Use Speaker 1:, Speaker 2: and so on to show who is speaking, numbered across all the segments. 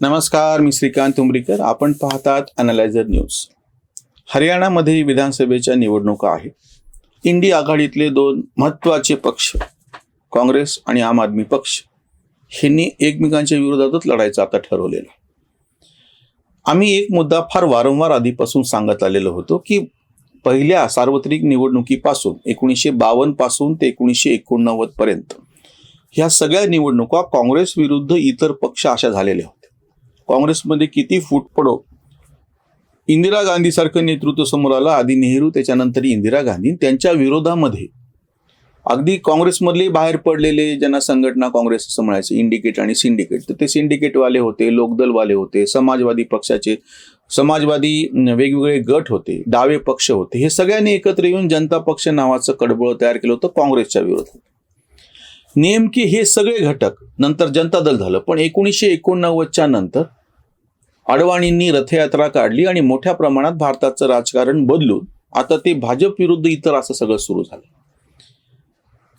Speaker 1: नमस्कार मी श्रीकांत उमरीकर. आपण पाहतात अनालायझर न्यूज हरियाणामध्ये विधानसभेच्या निवडणुका आहेत. इंडी आघाडीतले दोन महत्त्वाचे पक्ष काँग्रेस आणि आम आदमी पक्ष ह्यांनी एकमेकांच्या विरोधातच लढायचं आता ठरवलेलं आम्ही एक मुद्दा फार वारंवार आधीपासून सांगत आलेलो होतो की पहिल्या सार्वत्रिक निवडणुकीपासून एकोणीसशे बावन्नपासून ते एकोणीसशे एकोणनव्वद पर्यंत ह्या सगळ्या निवडणुका काँग्रेस विरुद्ध इतर पक्ष अशा झालेल्या होत्या. काँग्रेसमध्ये किती फूट पडो? इंदिरा गांधीसारखं नेतृत्व समोर आलं आधी नेहरू त्याच्यानंतर इंदिरा गांधी त्यांच्या विरोधामध्ये. अगदी काँग्रेसमधले बाहेर पडलेले ज्यांना संघटना काँग्रेस असं म्हणायचं इंडिकेट आणि सिंडिकेट तर ते सिंडिकेटवाले होते लोकदलवाले होते समाजवादी पक्षाचे समाजवादी वेगवेगळे गट होते डावे पक्ष होते हे सगळ्यांनी एकत्र येऊन जनता पक्ष नावाचं कडबळ तयार केलं होतं काँग्रेसच्या विरोधात. नेमके हे सगळे घटक नंतर जनता दल झालं पण एकोणीसशे एकोणनव्वदच्या नंतर अडवाणींनी रथयात्रा काढली आणि मोठ्या प्रमाणात भारताचं राजकारण बदलून आता ते भाजप विरुद्ध इतर असं सगळं सुरू झालं.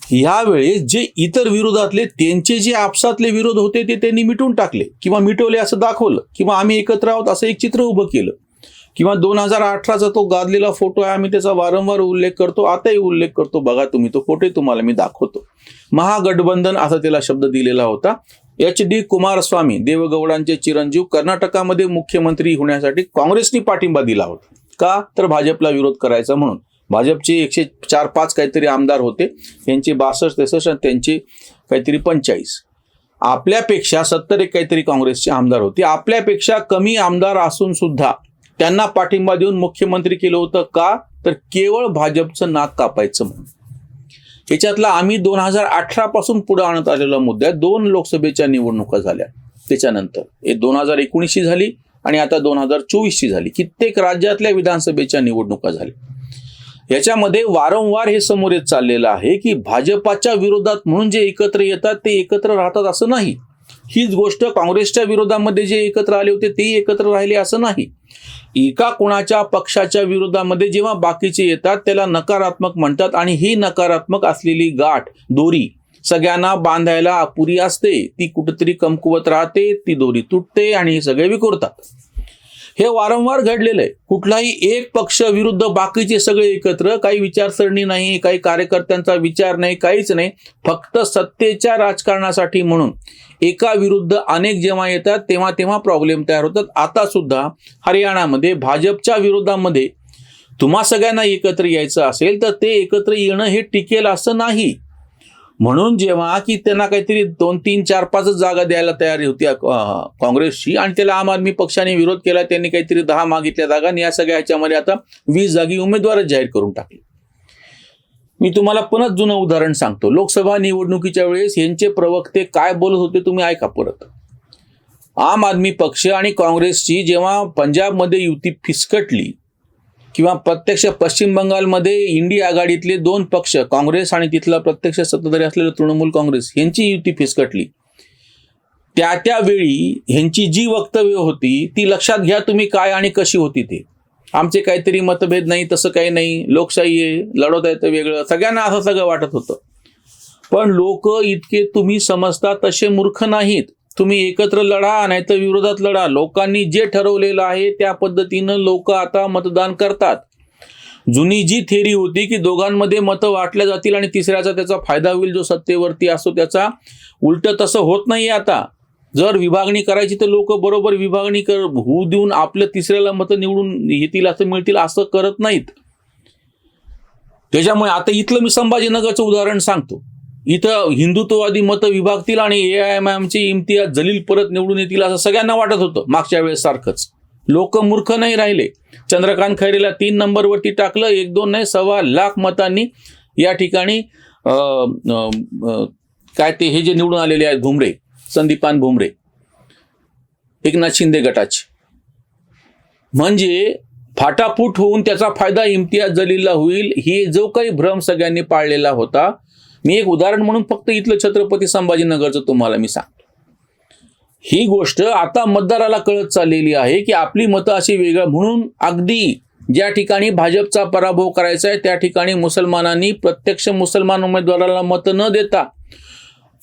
Speaker 1: यावेळेस जे इतर विरोधातले त्यांचे जे आपसातले विरोध होते ते त्यांनी मिटून टाकले किंवा मिटवले असं दाखवलं किंवा आम्ही एकत्र आहोत असं एक चित्र उभं केलं. किंवा दोन हजार अठराचा तो गाजलेला फोटो आहे आम्ही त्याचा वारंवार उल्लेख करतो. आताही उल्लेख करतो. बघा तुम्ही तो फोटो तुम्हाला मी दाखवतो. महागठबंधन असा त्याला शब्द दिलेला होता. एच डी कुमारस्वामी देवगौडांचे चिरंजीव कर्नाटकामध्ये मुख्यमंत्री होण्यासाठी काँग्रेसने पाठिंबा दिला होता. का? तर भाजपला विरोध करायचा म्हणून. भाजपचे एकशे चार पाच काहीतरी आमदार होते. यांचे बासष्ट त्रेसष्ट आणि त्यांचे काहीतरी पंचाळीस. आपल्यापेक्षा सत्तर एक काहीतरी काँग्रेसचे आमदार होते. आपल्यापेक्षा कमी आमदार असून सुद्धा त्यांना पाठिंबा देऊन मुख्यमंत्री केलं होतं का? तर केवळ भाजपचं नाक कापायचं म्हणून. याच्यातला आम्ही दोन हजार अठरा पासून पुढे आणत आलेला मुद्दा दोन लोकसभेच्या निवडणुका झाल्या त्याच्यानंतर. हे दोन हजार एकोणीसची झाली आणि आता दोन हजार चोवीसची झाली. कित्येक राज्यातल्या विधानसभेच्या निवडणुका झाल्या. याच्यामध्ये वारंवार हे समोर येत चाललेलं आहे की भाजपाच्या विरोधात म्हणून जे एकत्र येतात ते एकत्र राहतात असं नाही. हीच गोष्ट काँग्रेसच्या विरोधामध्ये जे एकत्र आले होते तेही एकत्र राहिले असं नाही. एका कुणाच्या पक्षाच्या विरोधामध्ये जेव्हा बाकीचे येतात त्याला नकारात्मक म्हणतात आणि ही नकारात्मक असलेली गाठ दोरी सगळ्यांना बांधायला अपुरी असते. ती कुठेतरी कमकुवत राहते ती दोरी तुटते आणि हे सगळे विखुरतात. हे वारंवार घडलेलं आहे. कुठलाही एक पक्ष विरुद्ध बाकीचे सगळे एकत्र काही विचारसरणी नाही काही कार्यकर्त्यांचा विचार नाही काहीच नाही. फक्त सत्तेच्या राजकारणासाठी म्हणून एका विरुद्ध अनेक जेव्हा येतात तेव्हा तेव्हा प्रॉब्लेम तयार होतात. आता सुद्धा हरियाणामध्ये भाजपच्या विरोधामध्ये तुम्हा सगळ्यांना एकत्र यायचं असेल तर ते एकत्र येणं हे टिकेल असं नाही. म्हणून जेव्हा की त्यांना काहीतरी दोन तीन चार पाच जागा द्यायला तयारी होती काँग्रेसची आणि त्याला आम आदमी पक्षाने विरोध केला त्यांनी काहीतरी दहा मागितल्या जागा आणि या सगळ्या ह्याच्यामध्ये आता वीस जागी उमेदवारच जाहीर करून टाकले. मी तुम्हाला पुन्हा जुनं उदाहरण सांगतो. लोकसभा निवडणुकीच्या वेळेस यांचे प्रवक्ते काय बोलत होते तुम्ही ऐका परत. आम आदमी पक्ष आणि काँग्रेसची जेव्हा पंजाबमध्ये युती फिसकटली किंवा प्रत्यक्ष पश्चिम बंगालमध्ये इंडी आघाडीतले दोन पक्ष काँग्रेस आणि तिथला प्रत्यक्ष सत्ताधारी असलेलं तृणमूल काँग्रेस यांची युती फिसकटली. त्या त्यावेळी ह्यांची जी वक्तव्य होती ती लक्षात घ्या तुम्ही काय आणि कशी होती ते. आमचे काहीतरी मतभेद नाही तसं काही नाही. लोकशाही आहे लढवता येतं वेगळं. सगळ्यांना असं सगळं वाटत होतं. पण लोक इतके तुम्ही समजता तसे मूर्ख नाहीत. तुम्ही एकत्र लढा नाही तर विरोधात लढा. लोकांनी जे ठरवलेलं आहे त्या पद्धतीनं लोक आता मतदान करतात. जुनी जी थेरी होती की दोघांमध्ये मतं वाटल्या जातील आणि तिसऱ्याचा त्याचा फायदा होईल जो सत्तेवरती असतो त्याचा उलट तसं होत नाही आता. जर विभागणी करायची तर लोक बरोबर विभागणी कर होऊ देऊन आपल्या तिसऱ्याला मतं निवडून येतील असं मिळतील असं करत नाहीत. त्याच्यामुळे आता इथलं मी संभाजीनगरचं उदाहरण सांगतो. इथं हिंदुत्ववादी मतं विभागतील आणि ए आय एम आयमचे इम्तियाज जलील परत निवडून येतील असं सगळ्यांना वाटत होतं मागच्या वेळेस सारखंच लोक मूर्ख नाही राहिले. चंद्रकांत खैरेला तीन नंबरवरती टाकलं एक दोन नाही सव्वा लाख मतांनी या ठिकाणी काय ते हे जे निवडून आलेले आहेत भुमरे संदीपान भुमरे एकनाथ शिंदे गटाचे. म्हणजे फाटाफूट होऊन त्याचा फायदा इम्तियाज जलीलला होईल ही जो काही भ्रम सगळ्यांनी पाळलेला होता. मी एक उदाहरण म्हणून फक्त इथलं छत्रपती संभाजीनगरचं तुम्हाला मी सांगतो. ही गोष्ट आता मतदाराला कळत चाललेली आहे की आपली मतं अशी वेगळं म्हणून अगदी ज्या ठिकाणी भाजपचा पराभव करायचा आहे त्या ठिकाणी मुसलमानांनी प्रत्यक्ष मुसलमान उमेदवाराला मतं न देता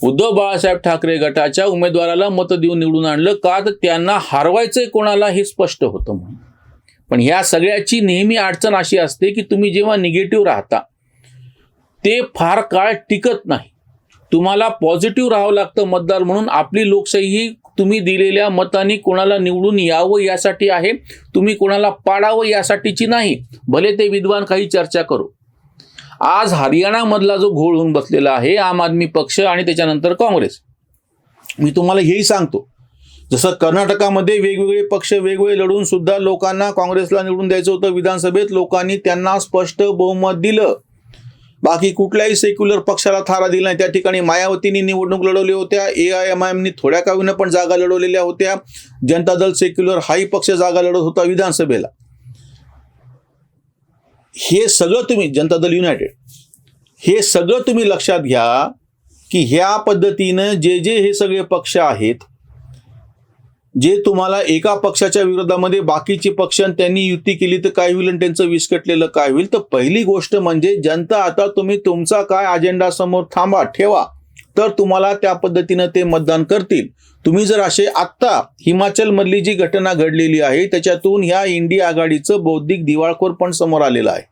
Speaker 1: उद्धव बाळासाहेब ठाकरे गटाच्या उमेदवाराला मतं देऊन निवडून आणलं का? तर त्यांना हरवायचंय कोणाला हे स्पष्ट होतं म्हणून. पण ह्या सगळ्याची नेहमी अडचण अशी असते की तुम्ही जेव्हा निगेटिव्ह राहता ते फार काळ टिकत नाही. तुम्हाला पॉझिटिव्ह राहावं लागतं मतदार म्हणून. आपली लोकशाही ही तुम्ही दिलेल्या मताने कोणाला निवडून यावं यासाठी आहे तुम्ही कोणाला पाडावं यासाठीची नाही. भले ते विद्वान काही चर्चा करू. आज हरियाणामधला जो घोळ होऊन बसलेला आहे आम आदमी पक्ष आणि त्याच्यानंतर काँग्रेस. मी तुम्हाला हेही सांगतो जसं कर्नाटकामध्ये वेगवेगळे पक्ष वेगवेगळे लढून सुद्धा लोकांना काँग्रेसला निवडून द्यायचं होतं विधानसभेत लोकांनी त्यांना स्पष्ट बहुमत दिलं. बाकी कुठल्याही सेक्युलर पक्षाला थारा दिला नाही. त्या ठिकाणी मायावतींनी निवडणूक लढवल्या होत्या ए आय एम आय एमनी थोड्या कावीनं पण जागा लढवलेल्या होत्या. जनता दल सेक्युलर हाही पक्ष जागा लढत होता विधानसभेला. हे सगळं तुम्ही जनता दल युनायटेड हे सगळं तुम्ही लक्षात घ्या की ह्या पद्धतीनं जे जे हे सगळे पक्ष आहेत जे तुम्हाला एका पक्षाच्या विरोधामध्ये बाकीचे पक्ष आणि त्यांनी युती केली तर काय होईल आणि त्यांचं विस्कटलेलं काय होईल? तर पहिली गोष्ट म्हणजे जनता आता तुम्ही तुमचा काय अजेंडा समोर थांबा ठेवा. तर तुम्हाला त्या पद्धतीनं ते मतदान करतील. तुम्ही जर असे आत्ता हिमाचलमधली जी घटना घडलेली आहे त्याच्यातून ह्या इंडिया आघाडीचं बौद्धिक दिवाळखोर पण समोर आलेलं आहे.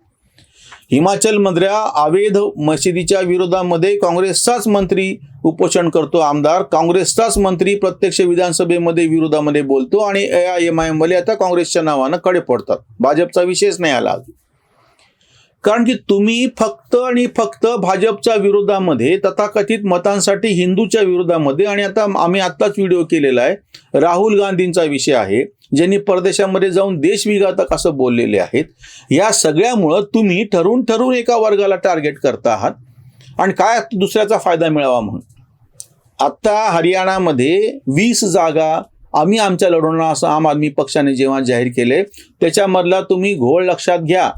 Speaker 1: हिमाचलमधल्या अवैध मशिदीच्या विरोधामध्ये काँग्रेसचाच मंत्री उपोषण करतो आमदार. काँग्रेसचाच मंत्री प्रत्यक्ष विधानसभेमध्ये विरोधामध्ये बोलतो आणि A I M I M वाले आता काँग्रेसच्या नावानं कडे पडतात. भाजपचा विषयच नाही आला अजून. कारण की तुम्ही फक्त आणि फक्त भाजपच्या विरोधामध्ये तथाकथित मतांसाठी हिंदूच्या विरोधामध्ये आणि आता आम्ही आत्ताच व्हिडिओ केलेला आहे राहुल गांधींचा विषय आहे ज्यांनी परदेशामध्ये जाऊन देशविघातक असं बोललेले आहेत या सगळ्यामुळं तुम्ही ठरवून ठरवून एका वर्गाला टार्गेट करता आहात. आणि काय दुसऱ्याचा फायदा मिळावा म्हणून? आत्ता हरियाणामध्ये वीस जागा आम्ही आमच्या लढवणार असं आम आदमी पक्षाने जेव्हा जाहीर केले त्याच्यामधला तुम्ही घोळ लक्षात घ्या.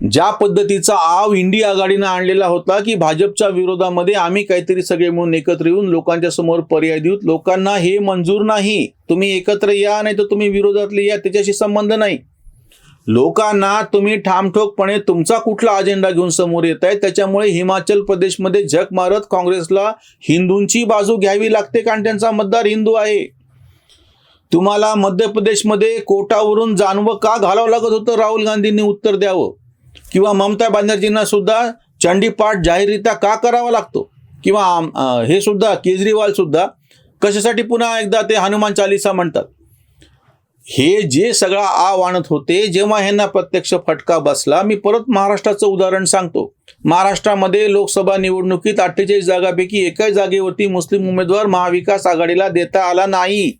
Speaker 1: ज्या पद्धतीचा आव इंडिया आघाडीनं आणलेला होता की भाजपच्या विरोधामध्ये आम्ही काहीतरी सगळे म्हणून एकत्र येऊन लोकांच्या समोर पर्याय देऊत. लोकांना हे मंजूर नाही. तुम्ही एकत्र या नाही तर तुम्ही विरोधातले या त्याच्याशी संबंध नाही. लोकांना तुम्ही ठामठोकपणे तुमचा कुठला अजेंडा घेऊन समोर येत आहे त्याच्यामुळे हिमाचल प्रदेशमध्ये जग मारत काँग्रेसला हिंदूंची बाजू घ्यावी लागते कारण त्यांचा मतदार हिंदू आहे. तुम्हाला मध्य प्रदेशमध्ये कोटावरून जानवं का घालावं लागत होतं? राहुल गांधींनी उत्तर द्यावं. किंवा ममता बॅनर्जींना सुद्धा चंडीपाठ जाहीररित्या का करावा लागतो? किंवा हे सुद्धा केजरीवाल सुद्धा कशासाठी पुन्हा एकदा ते हनुमान चालिसा म्हणतात? हे जे सगळा आव आणत होते जेव्हा ह्यांना प्रत्यक्ष फटका बसला मी परत महाराष्ट्राचं उदाहरण सांगतो. महाराष्ट्रामध्ये लोकसभा निवडणुकीत अठ्ठेचाळीस जागापैकी एकाच जागेवरती मुस्लिम उमेदवार महाविकास आघाडीला देता आला नाही.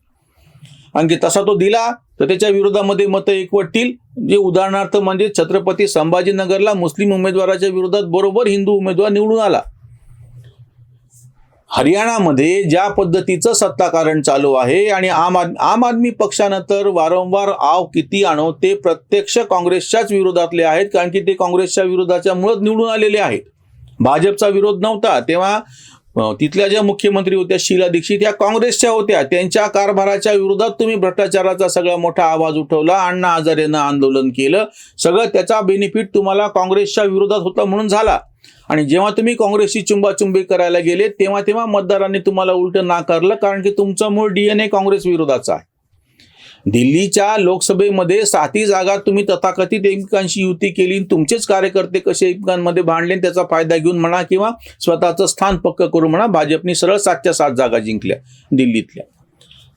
Speaker 1: आणखी तसा तो दिला तर त्याच्या विरोधामध्ये मतं एकवटतील. जे उदाहरणार्थ म्हणजे छत्रपती संभाजीनगरला मुस्लिम उमेदवाराच्या विरोधात बरोबर हिंदू उमेदवार निवडून आला. हरियाणामध्ये ज्या पद्धतीचं सत्ताकारण चालू आहे आणि आम आद आम आदमी पक्षानं तर वारंवार आव किती आणो ते प्रत्यक्ष काँग्रेसच्याच विरोधातले आहेत कारण की ते काँग्रेसच्या विरोधाच्या मुळात निवडून आलेले आहेत. भाजपचा विरोध नव्हता तेव्हा तिथल्या ज्या मुख्यमंत्री होत्या शीला दीक्षित या काँग्रेसच्या होत्या. त्यांच्या कारभाराच्या विरोधात तुम्ही भ्रष्टाचाराचा सगळा मोठा आवाज उठवला अण्णा हजारेनं आंदोलन केलं. सगळं त्याचा बेनिफिट तुम्हाला काँग्रेसच्या विरोधात होता म्हणून झाला. आणि जेव्हा तुम्ही काँग्रेसची चुंबाचुंबी करायला गेले तेव्हा तेव्हा मतदारांनी तुम्हाला उलट नाकारलं कारण की तुमचं मूळ डीएनए काँग्रेस विरोधाचा आहे. दिल्लीच्या लोकसभेमध्ये साती जागा तुम्ही तथाकथित एकमेकांशी युती केली तुमचेच कार्यकर्ते कसे एकमेकांमध्ये भांडले त्याचा फायदा घेऊन म्हणा किंवा स्वतःचं स्थान पक्क करून म्हणा भाजपने सरळ सातच्या सात जागा जिंकल्या दिल्लीतल्या.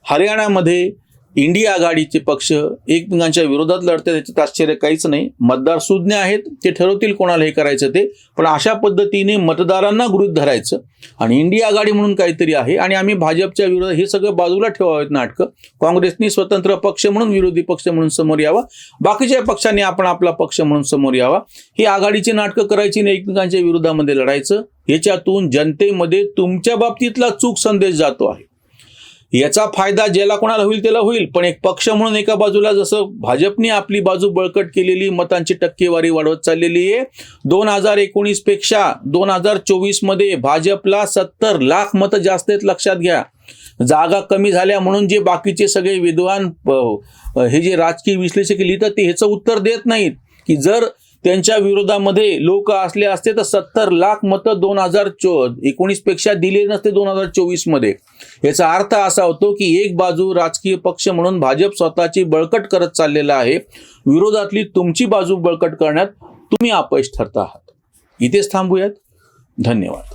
Speaker 1: हरियाणामध्ये इंडिया आघाडीचे पक्ष एकमेकांच्या विरोधात लढतात याच्यात आश्चर्य काहीच नाही. मतदार सुज्ञ आहेत ते ठरवतील कोणाला हे करायचं ते. पण अशा पद्धतीने मतदारांना गृहित धरायचं. आणि इंडिया आघाडी म्हणून काहीतरी आहे आणि आम्ही भाजपच्या विरोधात हे सगळं बाजूला ठेवावेत नाटकं. काँग्रेसनी स्वतंत्र पक्ष म्हणून विरोधी पक्ष म्हणून समोर यावा. बाकीच्या पक्षांनी आपण आपला पक्ष म्हणून समोर यावा. ही आघाडीची नाटकं करायची नाही एकमेकांच्या विरोधामध्ये लढायचं. याच्यातून जनतेमध्ये तुमच्या बाबतीतला चूक संदेश जातो आहे. याचा फायदा ज्याला कोणाला होईल त्याला होईल. पण एक पक्ष म्हणून एका बाजूला जसं भाजपने आपली बाजू बळकट केलेली मतांची टक्केवारी वाढवत चाललेली आहे. दोन हजार एकोणीसपेक्षा दोन हजार चोवीसमध्ये भाजपला सत्तर लाख मतं जास्त आहेत लक्षात घ्या. जागा कमी झाल्या म्हणून जे बाकीचे सगळे विद्वान हे जे राजकीय विश्लेषक लिहितात ते ह्याचं उत्तर देत नाहीत. की जर त्यांच्या विरोधामध्ये लोक असले असते तर सत्तर लाख मतं दोन हजार चो एकोणीसपेक्षा दिले नसते दोन हजार चोवीसमध्ये. याचा अर्थ असा होतो की एक बाजू राजकीय पक्ष म्हणून भाजप स्वतःची बळकट करत चाललेला आहे. विरोधातली तुमची बाजू बळकट करण्यात तुम्ही अपयश ठरता आहात. इथेच थांबूयात. धन्यवाद.